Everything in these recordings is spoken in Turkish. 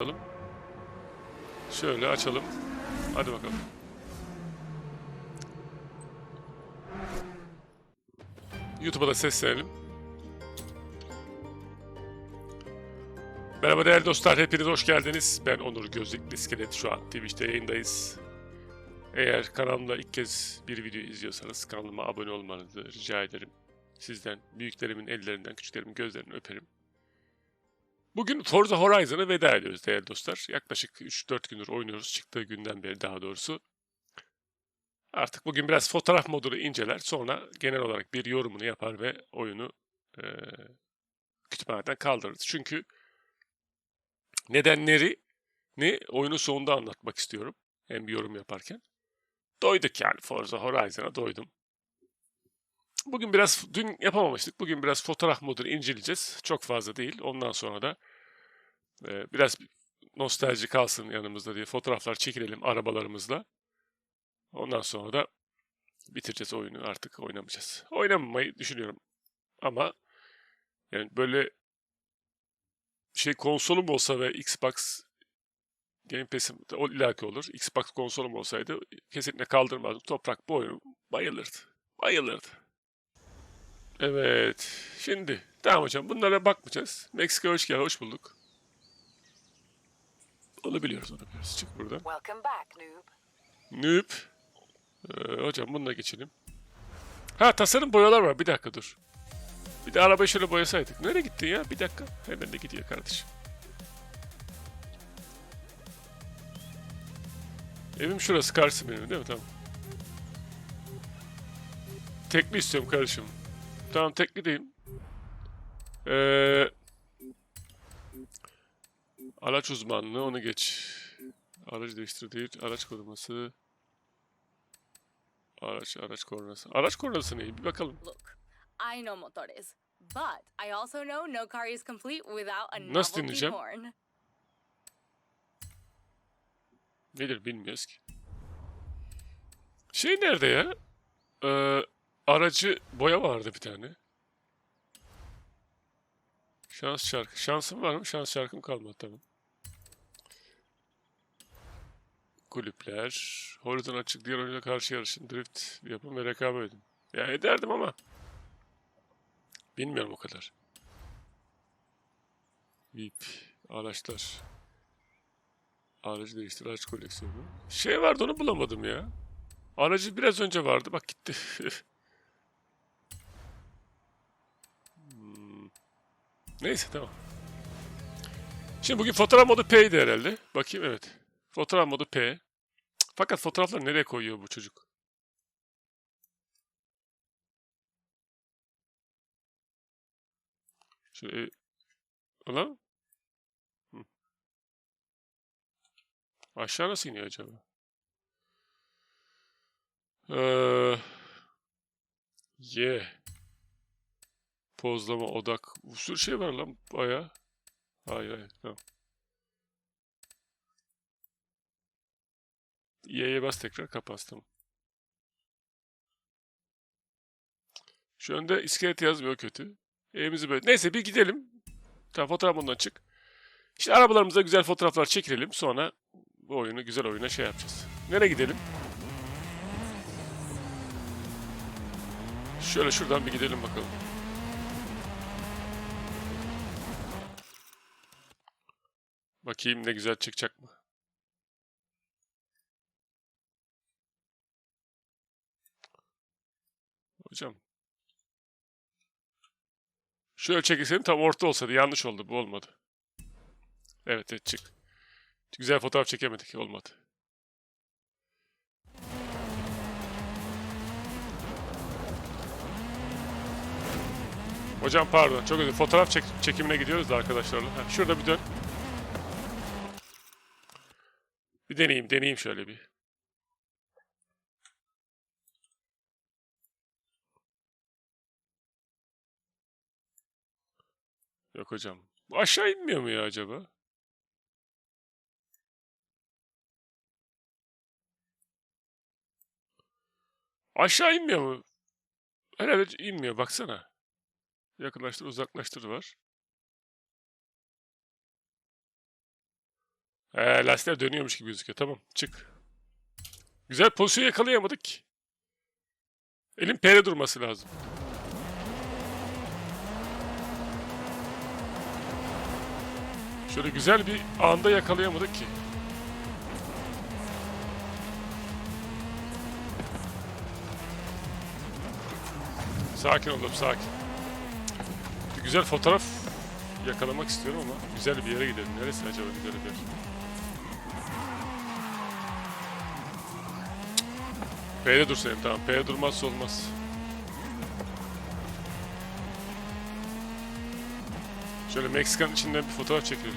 Açalım. Şöyle açalım. Hadi bakalım. YouTube'a da seslenelim. Merhaba değerli dostlar, hepiniz hoş geldiniz. Ben Onur Gözlük İskelet, şu an Twitch'te yayındayız. Eğer kanalımda ilk kez bir video izliyorsanız kanalıma abone olmanızı rica ederim. Sizden, büyüklerimin ellerinden, küçüklerimin gözlerinden öperim. Bugün Forza Horizon'a veda ediyoruz değerli dostlar. Yaklaşık 3-4 gündür oynuyoruz. Çıktığı günden beri daha doğrusu. Artık bugün biraz fotoğraf modunu inceler. Sonra genel olarak bir yorumunu yapar ve oyunu eee kütüphaneden kaldırırız. Çünkü nedenleri ne oyunun sonunda anlatmak istiyorum. Hem bir yorum yaparken. Doyduk yani Forza Horizon'a doydum. Bugün biraz dün yapamamıştık. Bugün biraz fotoğraf modunu inceleyeceğiz. Çok fazla değil. Ondan sonra da biraz nostalji kalsın yanımızda diye fotoğraflar çekilelim arabalarımızla. Ondan sonra da bitireceğiz oyunu artık oynamayacağız. Oynamamayı düşünüyorum. Ama yani böyle şey konsolum olsa ve Xbox Game Pass'im o illaki olur. Xbox konsolum olsaydı kesinlikle kaldırmazdım. Toprak bu oyunu bayılırdı. Bayılırdı. Evet. Şimdi tamam hocam bunlara bakmayacağız. Meksika hoş geldin. Hoş bulduk. Onu biliyoruz onu biliyoruz. Çık buradan. Welcome back, noob. Noob. Ee, hocam bununla geçelim. Ha tasarım boyalar var. Bir dakika dur. Bir de arabayı şöyle boyasaydık. Nereye gittin ya? Bir dakika. Hemen de gidiyor kardeşim. Evim şurası karşısı benim değil mi? Tamam. Tekli istiyorum kardeşim. Tamam tekli deyim. Ee, araç uzmanlığı onu geç. Aracı değiştir değil. Araç koruması. Araç, araç kornası. Araç kornası ne? Bir bakalım. Look, I know motores, but I also know no car is complete without a Nasıl dinleyeceğim? horn. Nedir bilmiyoruz ki. Şey nerede ya? Ee, aracı boya vardı bir tane. Şans şarkı. Şansım var mı? Şans şarkım kalmadı tamam. Kulüpler. Horizon açık diğer oyuncuya karşı yarışın. Drift yapın ve rekabet edin. Ya ederdim ama. Bilmiyorum o kadar. VIP. Araçlar. Aracı değiştir, araç koleksiyonu. Şey vardı onu bulamadım ya. Aracı biraz önce vardı bak gitti. Hmm. Neyse tamam. Şimdi bugün fotoğraf modu P'ydi herhalde. Bakayım evet. Fotoğraf modu P. Fakat fotoğrafları nereye koyuyor bu çocuk? Şöyle... Ulan? Aşağı nasıl iniyor acaba? Ee, ye. Pozlama, odak. Bir sürü şey var lan baya. Hayır hayır tamam. Y'ye bas tekrar kapat tamam. Şu anda iskelet yazmıyor kötü. Evimizi böyle. Neyse bir gidelim. Tamam fotoğraf bundan çık. İşte arabalarımıza güzel fotoğraflar çekilelim. Sonra bu oyunu güzel oyuna şey yapacağız. Nereye gidelim? Şöyle şuradan bir gidelim bakalım. Bakayım ne güzel çıkacak mı? Hocam. Şöyle çekilseydim tam orta olsaydı. Yanlış oldu. Bu olmadı. Evet evet çık. Güzel fotoğraf çekemedik. Olmadı. Hocam pardon. Çok özür Fotoğraf çek- çekimine gidiyoruz da arkadaşlarla. Ha, şurada bir dön. Bir deneyeyim. Deneyeyim şöyle bir. Yok hocam. Aşağı inmiyor mu ya acaba? Aşağı inmiyor mu? Herhalde inmiyor baksana. Yakınlaştır uzaklaştır var. Ee, lastikler dönüyormuş gibi gözüküyor. Tamam çık. Güzel pozisyon yakalayamadık. Elin P'de durması lazım. Şöyle güzel bir anda yakalayamadık ki. Sakin oğlum sakin. Bir güzel fotoğraf yakalamak istiyorum ama güzel bir yere gidelim. Neresi acaba güzel bir yer? P'de dursayım tamam. P'de durmazsa olmaz. Şöyle Meksikan içinden bir fotoğraf çekelim.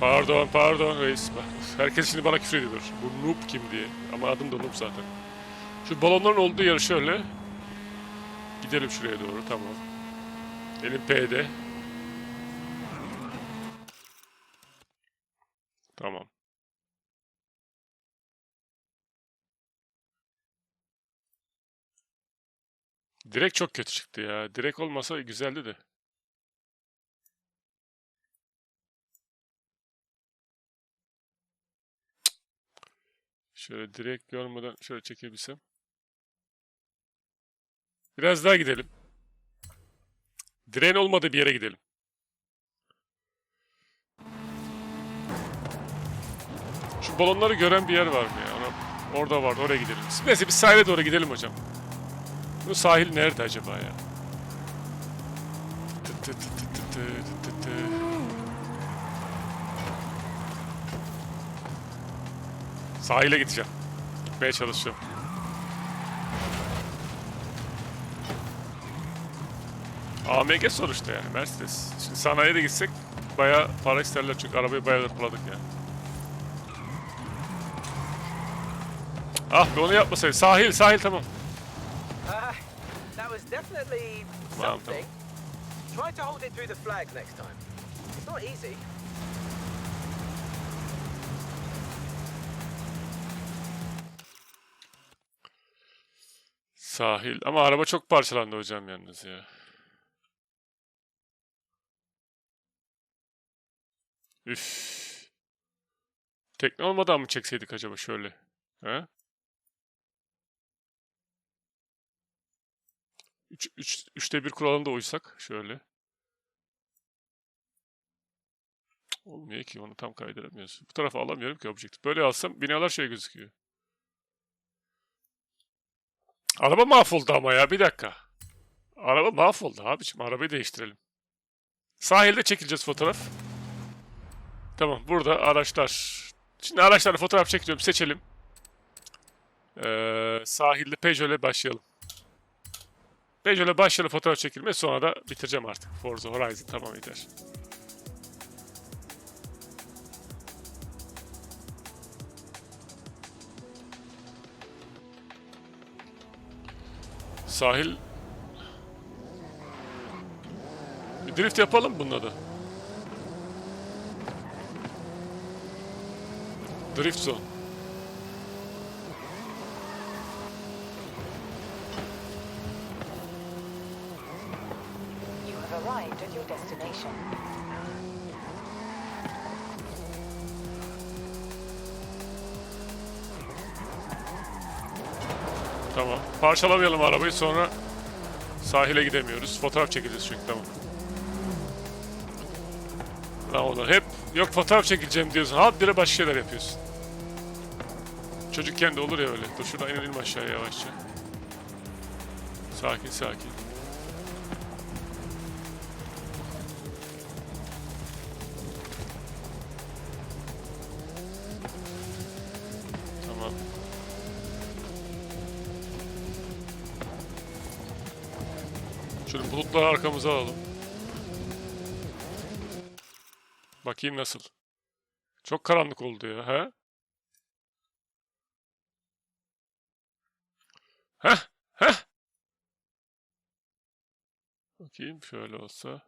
Pardon, pardon reis. Herkes şimdi bana küfür ediyor. Bu noob kim diye. Ama adım da noob zaten. Şu balonların olduğu yer şöyle. Gidelim şuraya doğru, tamam. Elim P'de. Tamam. Direkt çok kötü çıktı ya. Direkt olmasa güzeldi de. Şöyle direkt görmeden şöyle çekebilsem. Biraz daha gidelim. Direğin olmadığı bir yere gidelim. Şu balonları gören bir yer var mı ya? Ona- Orada vardı, oraya gidelim. Neyse bir sahile doğru gidelim hocam. Bu sahil nerede acaba ya? Sahile gideceğim. Gitmeye çalışacağım. AMG sonuçta yani Mercedes. Şimdi sanayiye de gitsek bayağı para isterler çünkü arabayı bayağı hırpaladık yani. Ah be onu yapmasaydı. Sahil, sahil tamam. Uh, that was definitely Wow, something. Try to hold it through the flags next time. It's not easy. Sahil. Ama araba çok parçalandı hocam yalnız ya. Üf. Tekne olmadan mı çekseydik acaba şöyle? He? Üç, üç, üçte bir kuralına da şöyle. Olmuyor ki onu tam kaydıramıyoruz. Bu tarafa alamıyorum ki objektif. Böyle alsam binalar şey gözüküyor. Araba mahvoldu ama ya bir dakika. Araba mahvoldu abiciğim. Arabayı değiştirelim. Sahilde çekileceğiz fotoğraf. Tamam burada araçlar. Şimdi araçlarla fotoğraf çekiliyorum. Seçelim. Ee, sahilde Peugeot ile başlayalım. Peugeot ile başlayalım fotoğraf çekilme. Sonra da bitireceğim artık. Forza Horizon tamam yeter. Sahil... Bir drift yapalım bununla da. Drift zone. Arrived at your destination. Tamam. Parçalamayalım arabayı sonra sahile gidemiyoruz. Fotoğraf çekeceğiz çünkü tamam. Lan oğlum hep yok fotoğraf çekeceğim diyorsun. Habire başka şeyler yapıyorsun. Çocukken de olur ya öyle. Dur şuradan inelim aşağıya yavaşça. Sakin sakin. Bulutları arkamıza alalım. Bakayım nasıl. Çok karanlık oldu ya. He? Heh, heh. Bakayım şöyle olsa.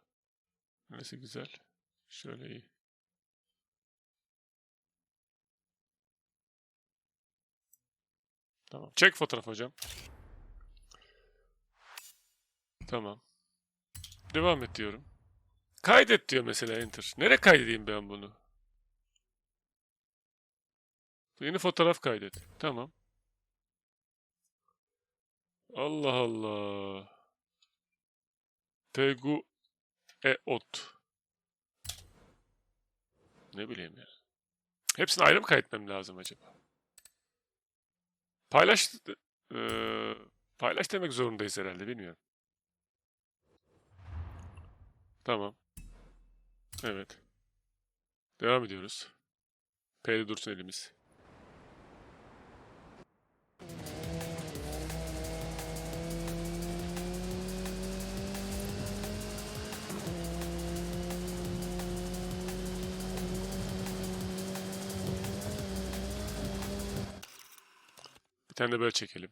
Neyse güzel. Şöyle iyi. Tamam. Çek fotoğraf hocam. Tamam. Devam et diyorum. Kaydet diyor mesela enter. Nereye kaydedeyim ben bunu? Yeni fotoğraf kaydet. Tamam. Allah Allah. Tegu e ot. Ne bileyim ya. Hepsini ayrı mı kaydetmem lazım acaba? Paylaş eee, paylaş demek zorundayız herhalde bilmiyorum. Tamam. Evet. Devam ediyoruz. P'de dursun elimiz. Bir tane de böyle çekelim.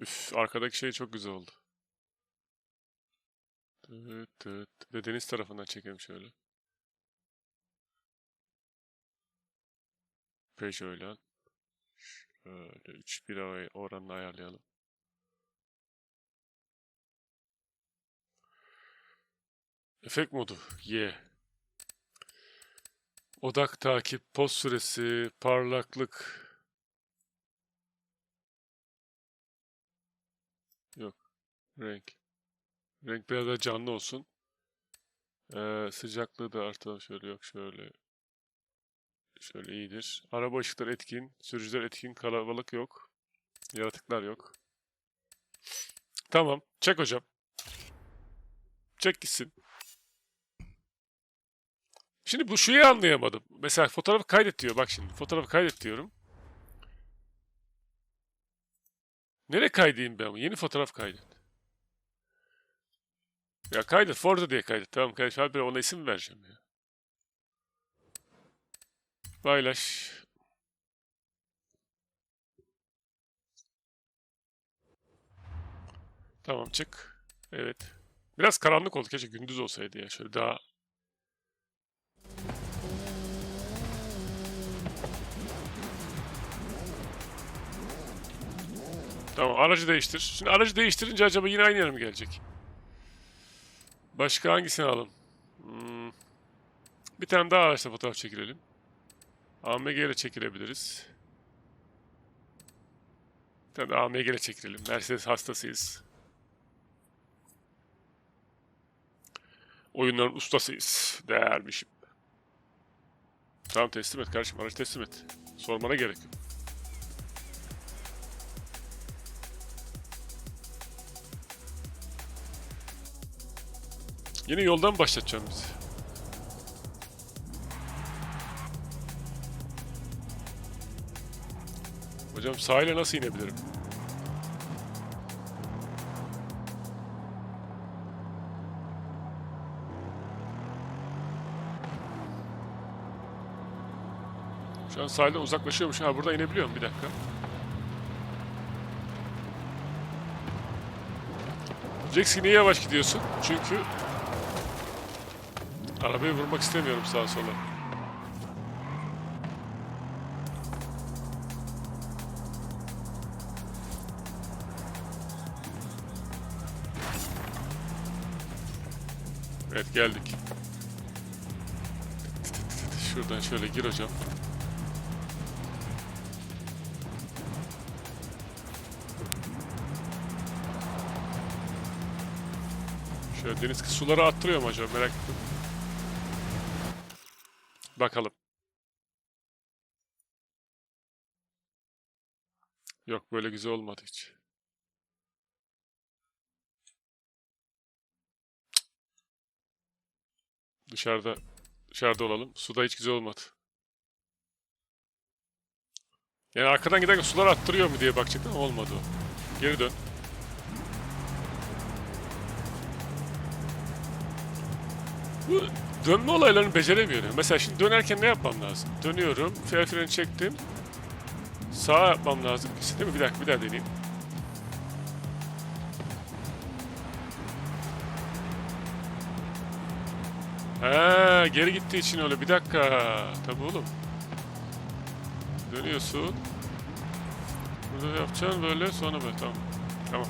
Üf, arkadaki şey çok güzel oldu. Tıt tıt. De deniz tarafından çekelim şöyle. Ve şöyle. Şöyle 3 bir oranını ayarlayalım. Efekt modu. Y. Odak takip, poz süresi, parlaklık. Yok. Renk. Renk biraz daha canlı olsun. Ee, sıcaklığı da artalım şöyle yok şöyle. Şöyle iyidir. Araba ışıkları etkin, sürücüler etkin, kalabalık yok. Yaratıklar yok. Tamam. Çek hocam. Çek gitsin. Şimdi bu şeyi anlayamadım. Mesela fotoğrafı kaydet diyor. Bak şimdi fotoğrafı kaydet diyorum. Nereye kaydedeyim ben? Yeni fotoğraf kaydet. Ya kaydet. Forza diye kaydet. Tamam kaydet. Abi ona isim vereceğim ya. Paylaş. Tamam çık. Evet. Biraz karanlık oldu. Keşke gündüz olsaydı ya. Şöyle daha Tamam aracı değiştir. Şimdi aracı değiştirince acaba yine aynı yere mi gelecek? Başka hangisini alalım? Hmm. Bir tane daha araçla fotoğraf çekilelim. AMG ile çekilebiliriz. Bir tane de AMG ile çekilelim. Mercedes hastasıyız. Oyunların ustasıyız. Değermişim. Tamam teslim et kardeşim. Aracı teslim et. Sormana gerek yok. Yine yoldan başlatacağım bizi. Hocam sahile nasıl inebilirim? Şu an sahilden uzaklaşıyormuş. Ha burada inebiliyorum bir dakika. Jackson niye yavaş gidiyorsun? Çünkü arabayı vurmak istemiyorum sağa sola. Evet geldik. Şuradan şöyle gir hocam. Şöyle deniz suları attırıyor mu acaba merak ettim. Bakalım. Yok böyle güzel olmadı hiç. Dışarıda dışarıda olalım. Suda hiç güzel olmadı. Yani arkadan giderken sular attırıyor mu diye bakacaktım ama olmadı o. Geri dön. Bu dönme olaylarını beceremiyorum. Mesela şimdi dönerken ne yapmam lazım? Dönüyorum, fel freni çektim. Sağa yapmam lazım. Değil mi? Bir dakika bir daha deneyeyim. Ha, geri gittiği için öyle. Bir dakika. Tabii oğlum. Dönüyorsun. Burada yapacaksın böyle sonra böyle tamam. Tamam.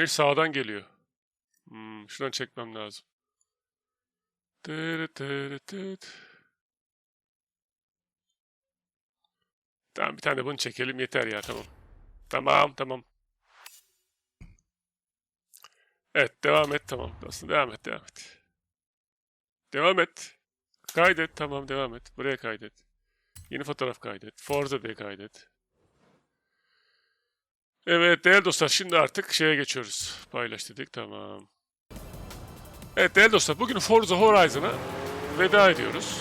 Güneş sağdan geliyor. Hmm, şuradan çekmem lazım. Tamam bir tane bunu çekelim yeter ya tamam. Tamam tamam. Evet devam et tamam. Aslında devam et devam et. Devam et. Kaydet tamam devam et. Buraya kaydet. Yeni fotoğraf kaydet. Forza diye kaydet. Evet değerli dostlar şimdi artık şeye geçiyoruz. Paylaş dedik tamam. Evet değerli dostlar bugün Forza Horizon'a veda ediyoruz.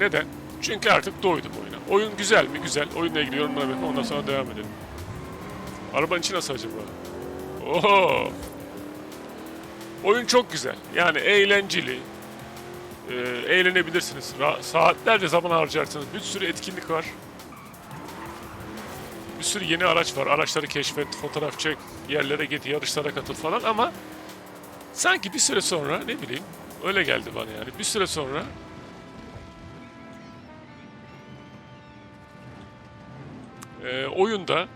Neden? Çünkü artık doydum oyuna. Oyun güzel mi? Güzel. Oyunla ilgili yorumlara bakın ondan sonra devam edelim. Arabanın içi nasıl acaba? Oho! Oyun çok güzel. Yani eğlenceli. Ee, eğlenebilirsiniz. Ra- saatlerce zaman harcarsınız. Bir sürü etkinlik var. Bir sürü yeni araç var. Araçları keşfet, fotoğraf çek, yerlere git, yarışlara katıl falan ama sanki bir süre sonra ne bileyim öyle geldi bana yani. Bir süre sonra e, oyunda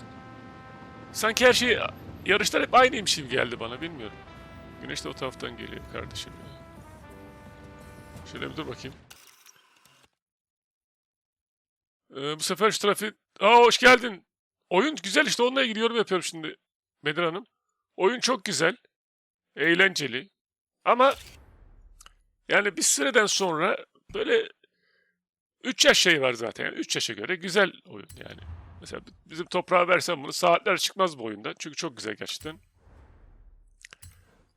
sanki her şey yarışlar hep aynıymış gibi geldi bana bilmiyorum. Güneş de o taraftan geliyor kardeşim. Şöyle bir dur bakayım. Ee, bu sefer şu trafik... Aa hoş geldin. Oyun güzel işte onunla ilgili yorum yapıyorum şimdi Bedir Hanım. Oyun çok güzel. Eğlenceli. Ama yani bir süreden sonra böyle 3 yaş şey var zaten. Yani 3 yaşa göre güzel oyun yani. Mesela bizim toprağa versen bunu saatler çıkmaz bu oyunda. Çünkü çok güzel gerçekten.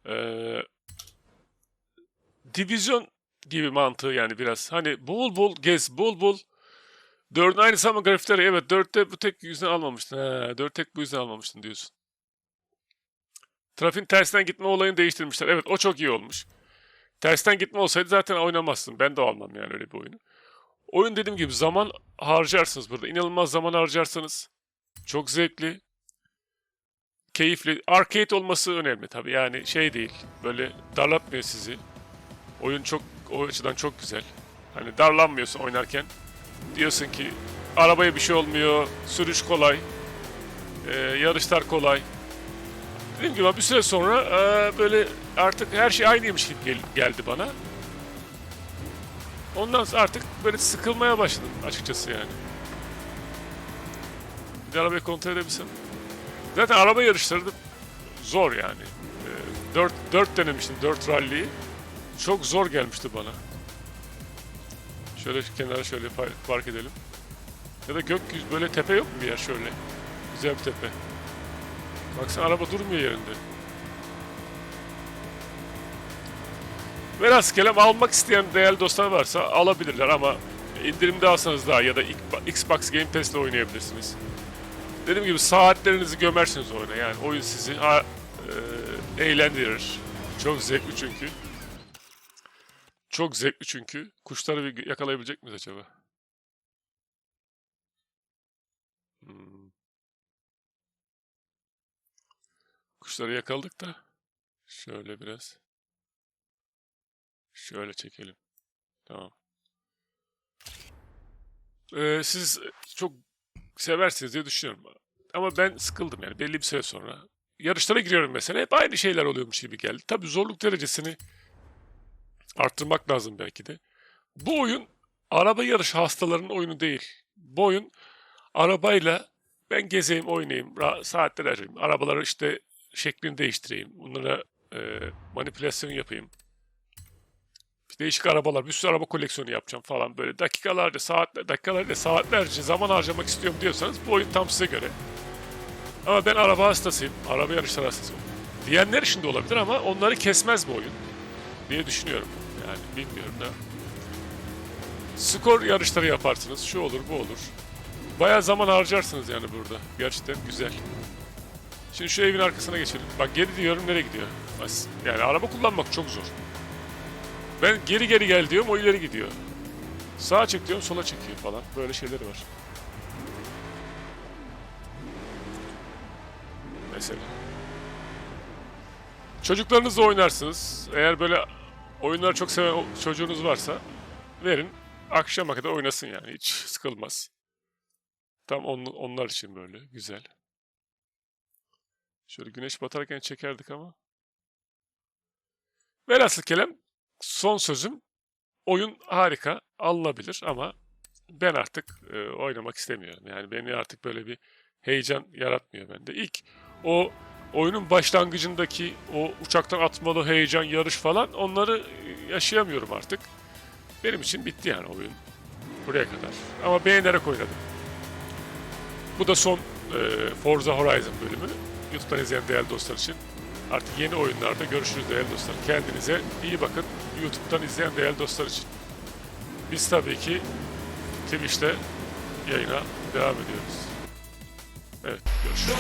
Ee, divizyon gibi mantığı yani biraz. Hani bol bol gez, bol bol. Dördün aynısı ama grafikleri evet dörtte bu tek yüzden almamıştın. Ha, dört tek bu yüzden almamıştın diyorsun. Trafiğin tersinden gitme olayını değiştirmişler. Evet o çok iyi olmuş. Tersten gitme olsaydı zaten oynamazsın. Ben de almam yani öyle bir oyunu. Oyun dediğim gibi zaman harcarsınız burada. İnanılmaz zaman harcarsınız. Çok zevkli. Keyifli. Arcade olması önemli tabii. Yani şey değil. Böyle darlatmıyor sizi. Oyun çok o açıdan çok güzel. Hani darlanmıyorsun oynarken. Diyorsun ki arabaya bir şey olmuyor. Sürüş kolay. e, yarışlar kolay. Dediğim gibi bir süre sonra e, böyle artık her şey aynıymış gibi gel- geldi bana. Ondan sonra artık böyle sıkılmaya başladım açıkçası yani. Bir de arabayı kontrol edebilsem. Zaten araba yarışları zor yani. Ee, 4, 4 denemiştim 4 rally'yi. Çok zor gelmişti bana. Şöyle kenara şöyle pa- park edelim. Ya da gökyüzü böyle tepe yok mu bir yer şöyle? Güzel bir tepe. Baksana araba durmuyor yerinde. Velhasıl almak isteyen değerli dostlar varsa alabilirler ama indirimde alsanız daha ya da Xbox Game Pass'le oynayabilirsiniz. Dediğim gibi saatlerinizi gömersiniz oyuna yani oyun sizi ha, e, eğlendirir. Çok zevkli çünkü. Çok zevkli çünkü. Kuşları bir yakalayabilecek miyiz acaba? Hmm. Kuşları yakaladık da şöyle biraz. Şöyle çekelim. Tamam. Ee, siz çok seversiniz diye düşünüyorum. Ama ben sıkıldım yani belli bir süre sonra. Yarışlara giriyorum mesela. Hep aynı şeyler oluyormuş gibi geldi. Tabii zorluk derecesini arttırmak lazım belki de. Bu oyun araba yarış hastalarının oyunu değil. Bu oyun arabayla ben gezeyim, oynayayım, saatler harcayayım. Arabaları işte şeklini değiştireyim. Bunlara e, manipülasyon yapayım. Değişik arabalar, bir sürü araba koleksiyonu yapacağım falan böyle. Dakikalarca, saatler, dakikalarca, saatlerce zaman harcamak istiyorum diyorsanız bu oyun tam size göre. Ama ben araba hastasıyım, araba yarışları hastasıyım. Diyenler için de olabilir ama onları kesmez bu oyun diye düşünüyorum. Yani bilmiyorum da. Skor yarışları yaparsınız, şu olur, bu olur. Bayağı zaman harcarsınız yani burada. Gerçekten güzel. Şimdi şu evin arkasına geçelim. Bak geri diyorum nereye gidiyor? Yani araba kullanmak çok zor. Ben geri geri gel diyorum o ileri gidiyor. Sağa çek diyorum sola çekiyor falan. Böyle şeyleri var. Mesela. Çocuklarınızla oynarsınız. Eğer böyle oyunları çok seven çocuğunuz varsa verin. Akşama kadar oynasın yani. Hiç sıkılmaz. Tam on, onlar için böyle. Güzel. Şöyle güneş batarken çekerdik ama. Velhasıl kelam son sözüm oyun harika, alınabilir ama ben artık e, oynamak istemiyorum. Yani beni artık böyle bir heyecan yaratmıyor bende. İlk o oyunun başlangıcındaki o uçaktan atmalı heyecan, yarış falan onları yaşayamıyorum artık. Benim için bitti yani oyun. Buraya kadar. Ama beğenerek oynadım. Bu da son e, Forza Horizon bölümü. YouTube'dan izleyen değerli dostlar için. Artık yeni oyunlarda görüşürüz değerli dostlar. Kendinize iyi bakın. YouTube'dan izleyen değerli dostlar için. Biz tabii ki Twitch'te yayına devam ediyoruz. Evet, görüşürüz.